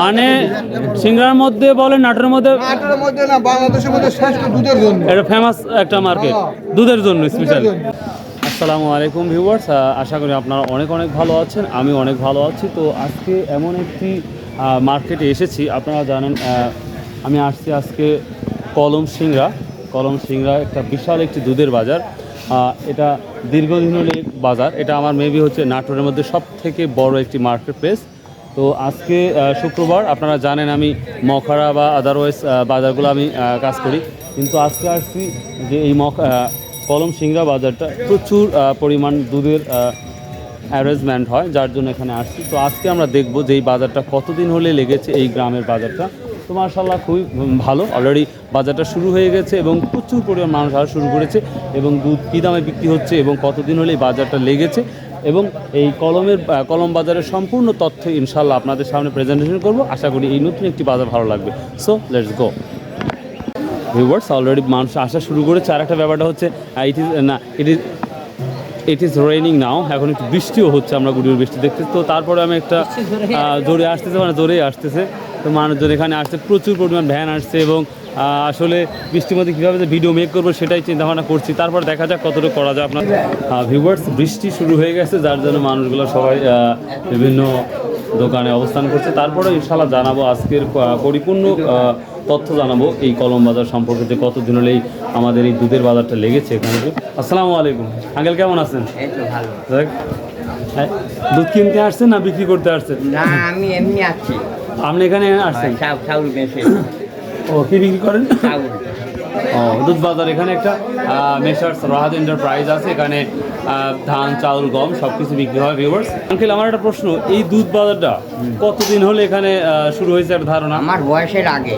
মানে সিংড়ার মধ্যে বলে নাটোর মধ্যে এটা ফেমাস একটা মার্কেট হ্যাঁ। দুধের জন্য স্পেশাল আসসালামু আলাইকুম ভিউয়ার্স আশা করি আপনারা অনেক অনেক ভালো আছেন আমি অনেক ভালো আছি। তো আজকে এমন একটি মার্কেটে এসেছি আপনারা জানেন আমি আসছি আজকে কলম সিংড়া। কলম সিংড়া একটা বিশাল একটি দুধের বাজার। এটা দীর্ঘদিনের এক বাজার এটা আমার মেবি হচ্ছে নাটোরের মধ্যে সব থেকে বড় একটি মার্কেট প্লেস তো আজকে শুক্রবার, আপনারা জানেন আমি মখরা বা আদারওয়াইজ বাজারগুলো আমি কাজ করি। কিন্তু আজকে আসছি যে এই মখ কলম সিংড়া বাজারটা প্রচুর পরিমাণ দুধের অ্যারেঞ্জমেন্ট হয়, যার জন্য এখানে আসছি। তো আজকে আমরা দেখব যে এই বাজারটা কতদিন হলে লেগেছে এই গ্রামের বাজারটা। তো মার্শাল্লাহ খুবই ভালো। অলরেডি বাজারটা শুরু হয়ে গেছে এবং প্রচুর পরিমাণ মানুষ আসা শুরু করেছে এবং দুধ কী দামে বিক্রি হচ্ছে এবং কতদিন হলে এই বাজারটা লেগেছে এবং এই কলমের কলম বাজারের সম্পূর্ণ তথ্য ইনশাল্লাহ আপনাদের সামনে প্রেজেন্টেশন করব। আশা করি এই নতুন একটি বাজার ভালো লাগবে। So let's go viewers already মানুষ আসা শুরু করেছে। আর একটা ব্যাপারটা হচ্ছে ইট ইজ না it is it is raining now এখন একটু বৃষ্টিও হচ্ছে আমরা গুড়ির বৃষ্টি দেখতে তো তারপরে আমি একটা জোরে আসতেছে। মানে জোরেই আসতেছে। তো মানুষজন এখানে আসছে প্রচুর পরিমাণ ভ্যান আসছে এবং আসলে বৃষ্টির মধ্যে কীভাবে যে ভিডিও মেক করব সেটাই চিন্তা ভাবনা করছি। তারপর দেখা যাক কতটুকু করা যায় আপনার ভিউয়ার্স বৃষ্টি শুরু হয়ে গেছে যার জন্য মানুষগুলো সবাই বিভিন্ন দোকানে অবস্থান করছে। তারপরে ইনশাল্লাহ জানাব আজকের পরিপূর্ণ তথ্য জানাব। এই কলম বাজার সম্পর্কে যে কতদিন হলে এই আমাদের এই দুধের বাজারটা লেগেছে এখানে। আসসালামু আলাইকুম। আঙ্কেল কেমন আছেন। হ্যাঁ, দুধ কিনতে আসছেন না বিক্রি করতে আসছেন? না আমি এমনি আছি। আপনি এখানে আসছেন? চাউল বেশি ও কি বিক্রি করেন? চাউল। দুধ বাজার এখানে একটা মেসার্স রাহাত এন্টারপ্রাইজ আছে। এখানে ধান চাউল গম সব কিছু বিক্রি হয় ভিউয়ার্স আঙ্কেল আমার একটা প্রশ্ন এই দুধ বাজারটা কতদিন হলে এখানে শুরু হয়েছে একটা ধারণা? আমার বয়সের আগে।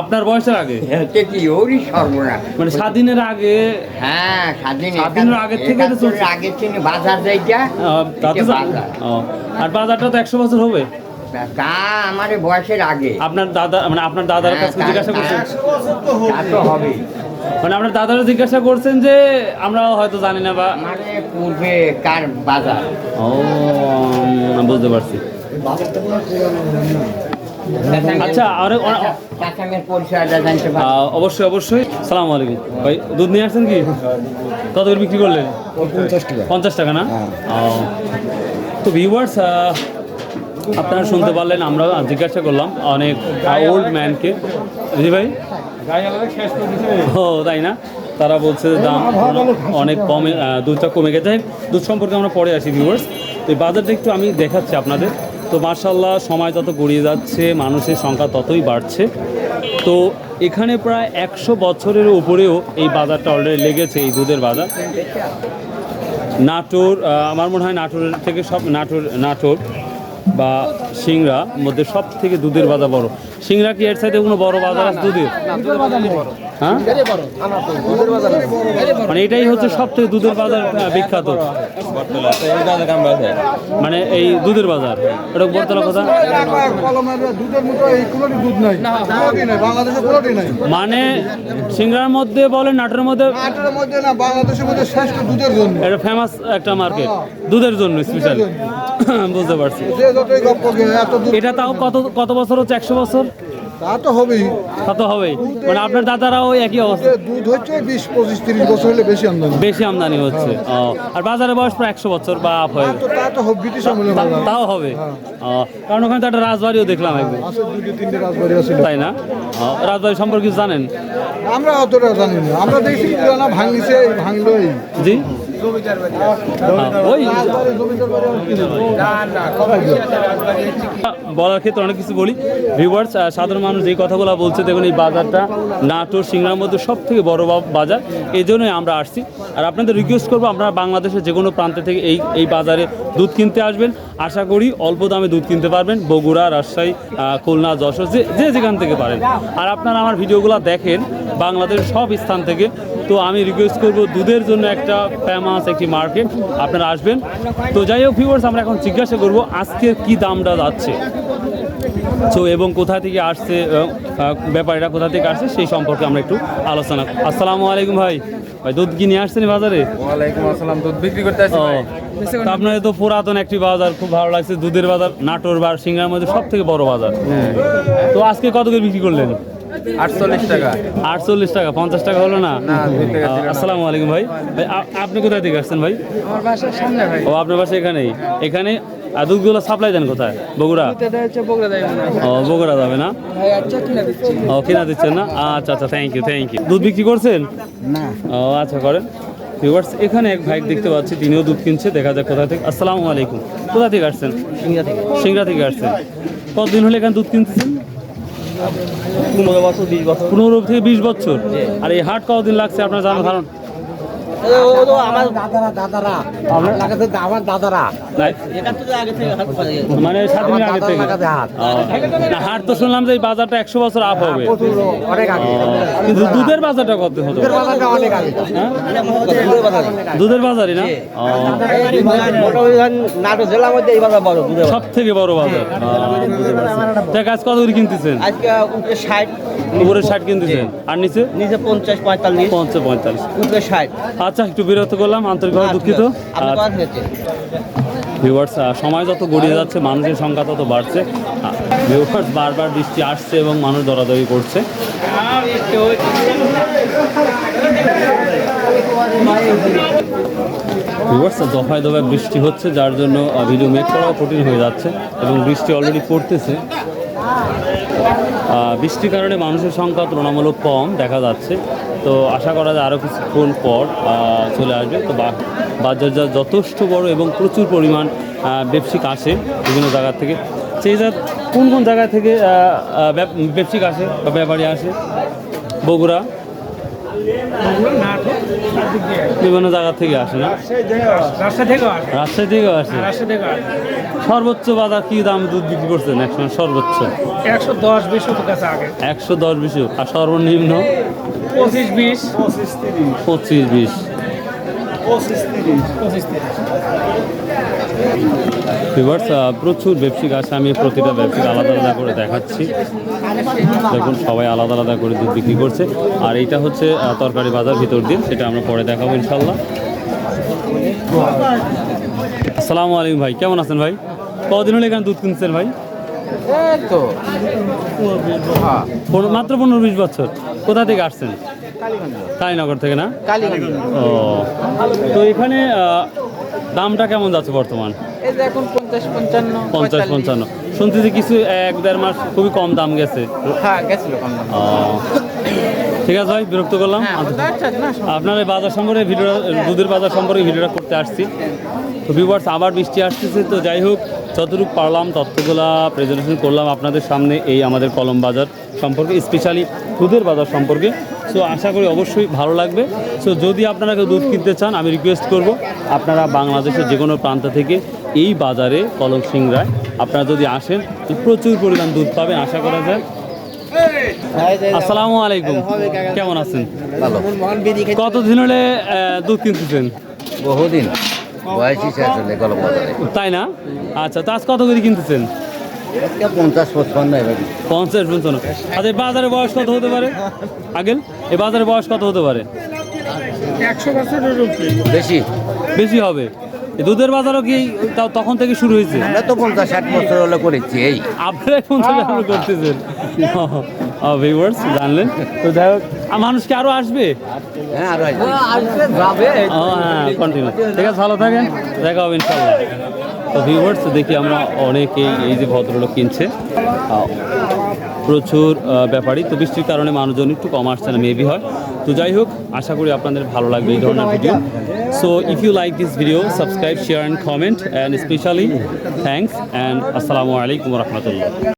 আপনার বয়সের আগে? কি ওরই সর্বনাশ। মানে স্বাধীনের আগে হ্যাঁ স্বাধীন স্বাধীনের আগের থেকে তো আগে থেকে বাজার যাইটা আর বাজারটা তো একশো বছর হবে। তা আমার বয়সের আগে। আপনার দাদা মানে আপনার দাদার হ্যাঁ, কাছে জিজ্ঞাসা করছেন? তা তো হবে মানে আপনার দাদারা জিজ্ঞাসা করছেন যে আমরা হয়তো জানি না বা মানে পূর্বে কার বাজার? ও বুঝতে পারছি। আচ্ছা আর কাঁচামের পরিচয়টা জানতে পারি আহ, অবশ্যই অবশ্যই। সালাম আলাইকুম। ভাই দুধ নিয়ে আসছেন কি? কত করে বিক্রি করলেন? পঞ্চাশ টাকা। না? ও। তো ভিউয়ার্স আপনারা শুনতে পারলেন, আমরা জিজ্ঞাসা করলাম অনেক ওল্ড ম্যানকে জি ভাই? ও, তাই না? তারা বলছে দাম অনেক কমে দুধটা কমে গেছে। দুধ সম্পর্কে আমরা পরে আসি ভিউয়ার্স তো এই বাজারটা একটু আমি দেখাচ্ছি আপনাদের। তো মার্শাল্লাহ সময় যত গড়িয়ে যাচ্ছে, মানুষের সংখ্যা ততই বাড়ছে। তো এখানে প্রায় একশো বছরের উপরেও এই বাজারটা অলরেডি লেগেছে, এই দুধের বাজার। নাটোর আমার মনে হয় নাটোরের থেকে সব, নাটোর নাটোর। বা সিংরা মধ্যে সব থেকে দুধের বাজার বড়। সিংড়া কি এর সাইডে কোনো বড় বাজার আছে? দুধের? হ্যাঁ? মানে এটাই হচ্ছে সব থেকে দুধের বাজার বিখ্যাত। মানে এই দুধের বাজার এটা বর্তলা কথা মানে সিংড়ার মধ্যে বলে নাটোরের মধ্যে এটা ফেমাস একটা মার্কেট দুধের জন্য স্পেশাল বুঝতে পারছি। এটা তাও কত কত বছর হচ্ছে? একশো বছর? তা তো হবেই। তা তো হবেই। মানে আপনার দাদারাও একই অবস্থা। দুধ হচ্ছে বিশ পঁচিশ তিরিশ বছর হলে বেশি আমদানি। বেশি আমদানি হচ্ছে। ও, আর বাজারে বয়স প্রায় একশো বছর বা আপ হয়ে তা তো হবে ব্রিটিশ আমলে তাও হবে। ও, কারণ ওখানে তো একটা রাজবাড়িও দেখলাম দুইটি তিনটে রাজবাড়ি আছে। তাই না? রাজবাড়ি সম্পর্কে জানেন? আমরা অতটা জানি না। আমরা দেখছি ভাঙিছে ভাঙলো জি। হ্যাঁ, বলার ক্ষেত্রে অনেক কিছু বলি। ভিউয়ার্স সাধারণ মানুষ যে কথাগুলো বলছে দেখুন এই বাজারটা নাটোর সিংড়ার মধ্যে সব থেকে বড় বাজার এই জন্যই আমরা আসছি। আর আপনাদের রিকোয়েস্ট করব আমরা বাংলাদেশের যে কোনো প্রান্ত থেকে এই এই বাজারে দুধ কিনতে আসবেন। আশা করি অল্প দামে দুধ কিনতে পারবেন, বগুড়া, রাজশাহী খুলনা, যশোর, যে যে যেখান থেকে পারেন। আর আপনারা আমার ভিডিওগুলো দেখেন, বাংলাদেশের সব স্থান থেকে, তো আমি রিকোয়েস্ট করব দুধের জন্য একটা ফেমাস একটি মার্কেট আপনারা আসবেন। তো যাই হোক ভিউয়ার্স আমরা এখন জিজ্ঞাসা করব আজকের কি দামটা যাচ্ছে। তো এবং কোথা থেকে আসছে ব্যাপারটা ব্যাপারীরা কোথা থেকে আসছে সেই সম্পর্কে আমরা একটু আলোচনা আসসালামু আলাইকুম ভাই। ভাই দুধ কি নিয়ে আসছেন বাজারে? ওয়ালাইকুম আসসালাম। দুধ বিক্রি করতে আসছি ভাই। আপনার তো পুরাতন একটি বাজার খুব ভালো লাগছে। দুধের বাজার নাটোর বা সিঙ্গার মধ্যে সব থেকে বড় বাজার। তো আজকে কত করে বিক্রি করলেন? আটচল্লিশ টাকা। আটচল্লিশ টাকা পঞ্চাশ টাকা হলো না। আসসালামু আলাইকুম ভাই। ভাই, আপনি কোথায় থেকে আসছেন ভাই? আমার বাসার সামনে ভাই। ও আপনার বাসা এখানেই। এখানে আর দুধগুলো সাপ্লাই দেন কোথায়? বগুড়া? ও বগুড়া যাবে না? আচ্ছা কিনা ও কিনা দিচ্ছেন না? আচ্ছা আচ্ছা থ্যাংক ইউ থ্যাংক ইউ দুধ বিক্রি করছেন? না। ও আচ্ছা করেন। ভিউয়ার্স এখানে এক ভাই দেখতে পাচ্ছি তিনিও দুধ কিনছে দেখা যাক কোথা থেকে আসসালামু আলাইকুম। কোথা থেকে আসছেন? সিংড়া থেকে আসছেন। কতদিন হলে এখানে দুধ কিনতেছেন? পনেরো বছর বিশ বছর। পনেরো থেকে বিশ বছর? আর এই হাট কতদিন লাগছে আপনার জানা ধারণ? আমার দাদারা দাদারা আমার দাদারা নাই? এখান থেকে আগে থেকে হাত পাওয়া যায়। মানে সাত দিন আগে থেকে। লাগাতে হাত। ও, না হাট তো শুনলাম যে বাজারটা একশো বছর আপ হবে। অনেক আগে। কিন্তু দুধের বাজারটা কত হতো? অনেক আগে? দুধের বাজারই না? ও, মোটামুটি ধরেন নাটোর জেলার মধ্যে এই বাজার। বড় সব থেকে বড় বাজার গাছ কত করে কিনতেছেন? আজকে উপরে ষাট উপরে ষাট কিনতেছেন। আর নিচে? নিচে পঞ্চাশ পঁয়তাল্লিশ। পঞ্চাশ পঁয়তাল্লিশ। উপরে ষাট। আচ্ছা একটু বিরক্ত করলাম আন্তরিকভাবে দুঃখিত। আর ভিউয়ার্স সময় যত গড়িয়ে যাচ্ছে মানুষের সংখ্যা তত বাড়ছে। ভিউয়ার্স বারবার বৃষ্টি আসছে এবং মানুষ দরাদরি করছে। ভিউয়ার্স দফায় দফায় বৃষ্টি হচ্ছে যার জন্য ভিডিও মেক করাও কঠিন হয়ে যাচ্ছে এবং বৃষ্টি অলরেডি পড়তেছে। বৃষ্টির কারণে মানুষের সংখ্যা তুলনামূলক কম দেখা যাচ্ছে। তো আশা করা যায় আরও কিছুক্ষণ পর চলে আসবে। তো বা- বাজারজাত যথেষ্ট বড় এবং প্রচুর পরিমাণ আহ, ব্যবসায়িক আসে বিভিন্ন জায়গা থেকে। সেই জাত কোন কোন জায়গা থেকে আহ, আহ, ব্যব- ব্যবসায়িক আসে বা ব্যাপারী আসে? বগুড়া? বিভিন্ন জায়গা থেকে আসে না? রাজশাহী থেকে আসে। সর্বোচ্চ বাজার কি দাম দুধ বিক্রি করছেন একসময় সর্বোচ্চ? একশো দশ বিশ একশো দশ বিশ। আর সর্বনিম্ন? পঁচিশ বিশ। পঁচিশ বিশ। পঁচিশ তিরিশ। ভিভার্স প্রচুর ব্যবসায়িক আছে আমি প্রতিটা ব্যবসায়িক আলাদা আলাদা করে দেখাচ্ছি। দেখুন সবাই আলাদা আলাদা করে দুধ বিক্রি করছে। আর এইটা হচ্ছে তরকারি বাজার ভিতর দিন সেটা আমরা পরে দেখাবো ইনশাল্লাহ আসসালামু আলাইকুম ভাই কেমন আছেন ভাই? কদিন হলে এখানে দুধ কিনছেন ভাই? তো। মাত্র পনেরো বিশ বছর। কোথা থেকে আসছেন? কালীনগর থেকে না? ও। তো এখানে দামটা কেমন যাচ্ছে বর্তমান? এখন পঞ্চাশ পঞ্চান্ন পঞ্চাশ পঞ্চান্ন। শুনতেছি কিছু এক দেড় মাস খুবই কম দাম গেছে। হ্যাঁ গেছিল কম দাম। ও, ঠিক আছে ভাই বিরক্ত করলাম। আচ্ছা আপনার এই বাজার সম্পর্কে ভিডিওটা দুধের বাজার সম্পর্কে ভিডিওটা করতে আসছি। তো ভিউয়ার্স আবার বৃষ্টি আসতেছে তো যাই হোক যতটুকু পারলাম তথ্যগুলা প্রেজেন্টেশন করলাম আপনাদের সামনে এই আমাদের কলম বাজার সম্পর্কে স্পেশালি দুধের বাজার সম্পর্কে। সো আশা করি অবশ্যই ভালো লাগবে। সো যদি আপনারা কেউ দুধ কিনতে চান আমি রিকোয়েস্ট করব আপনারা বাংলাদেশের যে কোনো প্রান্ত থেকে এই বাজারে কলম সিংরায় আপনারা যদি আসেন তো প্রচুর পরিমাণ দুধ পাবেন আশা করা যায়। আসসালামু আলাইকুম। কেমন আছেন? কতদিন হলে দুধ কিনতেছেন? বহুদিন। বয়সই শেষ হলে গল্প বাজারে তাই না? আচ্ছা তো আজ কত করে কিনতেছেন? পঞ্চাশ এবার। পঞ্চাশ পঞ্চান্ন। আচ্ছা এই বাজারে বয়স কত হতে পারে? আগেল এই বাজারে বয়স কত হতে পারে? একশো বছরের বেশি। বেশি হবে। দুধের বাজারও কি তাও তখন থেকে শুরু হয়েছে? আমরা তো পঞ্চাশ ষাট বছর হলে করেছি এই। আপনারাই পঞ্চাশ টাকা করতেছেন। ভিউয়ার্স জানলেন? তো যাই হোক আর মানুষ কি আরও আসবে? হ্যাঁ আর ও হ্যাঁ কন্টিনিউ ঠিক আছে ভালো থাকেন। দেখা হবে ইনশাল্লাহ তো ভিউয়ার্স দেখি আমরা অনেকেই এই যে ভদ্রলোক কিনছে। প্রচুর ব্যাপারই। ব্যাপারী তো বৃষ্টির কারণে মানুষজন একটু কম আসছে না মেবি হয়। তো যাই হোক, আশা করি আপনাদের ভালো লাগবে এই ধরনের video so if you like this video subscribe share and comment and specially thanks and আসসালামু আলাইকুম রহমতুল্লাহ।